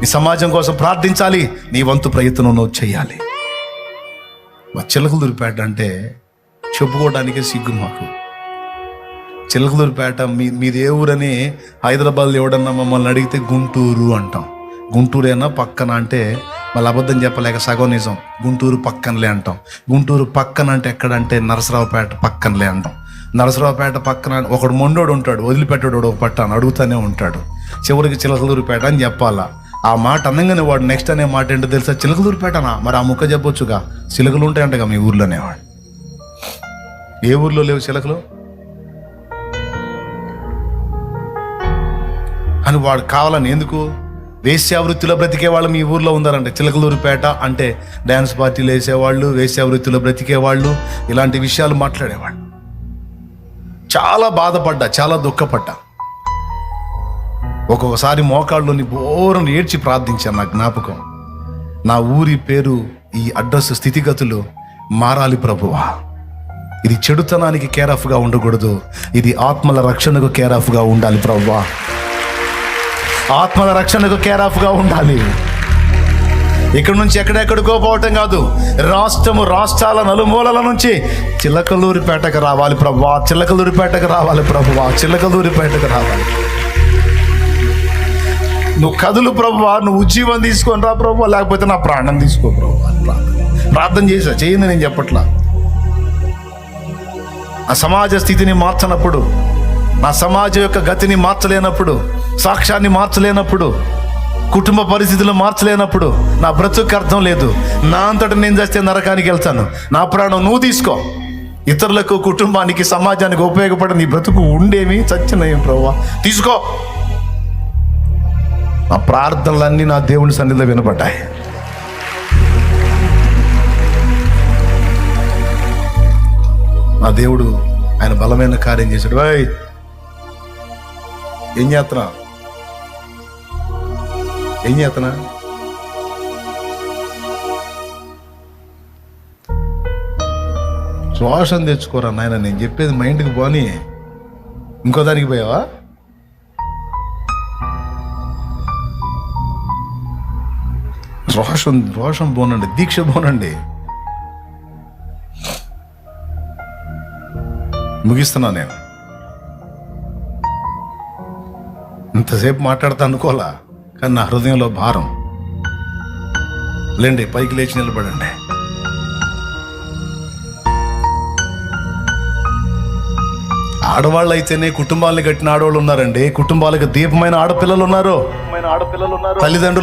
నీ సమాజం కోసం ప్రార్థించాలి. నీ వంతు ప్రయత్నం నువ్వు చేయాలి. మా చిలకలూరిపేట అంటే చెప్పుకోవడానికే సిగ్గు మాకు. చిలకలూరిపేట మీ మీది ఏ ఊరని హైదరాబాద్లో ఎవడన్నా మమ్మల్ని అడిగితే గుంటూరు అంటాం. గుంటూరేనా పక్కన అంటే మళ్ళీ అబద్ధం చెప్పలేక సగం నిజం. గుంటూరు పక్కనలే అంటాం. గుంటూరు పక్కన అంటే ఎక్కడంటే నరసరావుపేట పక్కనలే అంటాం. నరసరావుపేట పక్కన ఒకడు మొండోడు ఉంటాడు వదిలిపెట్టాడు ఒక పట్టాను అడుగుతానే ఉంటాడు. చివరికి చిలకలూరిపేట అని చెప్పాలా. ఆ మాట అందంగానే వాడు నెక్స్ట్ అనే మాట ఏంటో తెలుసా? చిలకలూరిపేటనా? మరి ఆ ముక్క చెప్పొచ్చుగా. చిలకలు ఉంటాయంటగా మీ ఊర్లోనే వాడు ఏ ఊర్లో లేవు చిలకలు? అని వాడు కావాలని ఎందుకు? వేశ్యావృత్తిలో బ్రతికే వాళ్ళు మీ ఊర్లో ఉన్నారంటే చిలకలూరుపేట అంటే డ్యాన్స్ పార్టీలు వేసేవాళ్ళు వేశ్యావృత్తిలో బ్రతికేవాళ్ళు ఇలాంటి విషయాలు మాట్లాడేవాళ్ళు. చాలా బాధపడ్డా చాలా దుఃఖపడ్డా. ఒక్కొక్కసారి మోకాళ్ళలోని బోరను ఏడ్చి ప్రార్థించాను నా జ్ఞాపకం. నా ఊరి పేరు ఈ అడ్రస్ స్థితిగతులు మారాలి ప్రభువా. ఇది చెడుతనానికి కేర్ ఆఫ్గా ఉండకూడదు. ఇది ఆత్మల రక్షణకు కేర్ ఆఫ్గా ఉండాలి ప్రభువా. ఆత్మల రక్షణకు కేర్ ఆఫ్గా ఉండాలి. ఇక్కడ నుంచి ఎక్కడెక్కడికో పోవటం కాదు రాష్ట్రము రాష్ట్రాల నలుమూలల నుంచి చిలకలూరిపేటకు రావాలి ప్రభువా. చిలకలూరిపేటకు రావాలి ప్రభువా. చిలకలూరిపేటకు రావాలి. నువ్వు కదులు ప్రభువా నువ్వు ఉజ్జీవం తీసుకొని రా ప్రభువా లేకపోతే నా ప్రాణం తీసుకో ప్రభు అని ప్రార్థన చేసా చేయండి నేను చెప్పట్లా. ఆ సమాజ స్థితిని మార్చనప్పుడు నా సమాజం యొక్క గతిని మార్చలేనప్పుడు సాక్ష్యాన్ని మార్చలేనప్పుడు కుటుంబ పరిస్థితులు మార్చలేనప్పుడు నా బ్రతుకు అర్థం లేదు. నా అంతట నేను చేస్తే నరకానికి వెళ్తాను. నా ప్రాణం నువ్వు తీసుకో. ఇతరులకు కుటుంబానికి సమాజానికి ఉపయోగపడే నీ బ్రతుకు ఉండేమి చచ్చినయం ప్రభా తీసుకో. నా ప్రార్థనలన్నీ నా దేవుని సన్నిధిలో వినపడ్డాయి నా దేవుడు ఆయన బలమైన కార్యం చేశాడు. బాయ్ ఏం చేస్తున్నా? ఏం చేస్తున్నా? శ్వాసం తెచ్చుకోరా నాయన నేను చెప్పేది మైండ్కి పోని. ఇంకో దానికి పోయావా? రోషం రోషం పోనండి దీక్ష పోనండి ముగిస్తున్నా నేను. ఇంతసేపు మాట్లాడతా అనుకోలా కానీ నా హృదయంలో భారం. లేండి పైకి లేచి నిలబడండి. ఆడవాళ్ళు అయితేనే కుటుంబాలను కట్టిన ఆడవాళ్ళు ఉన్నారండి. కుటుంబాలకు దీపమైన ఆడపిల్లలు ఉన్నారు. తల్లిదండ్రులు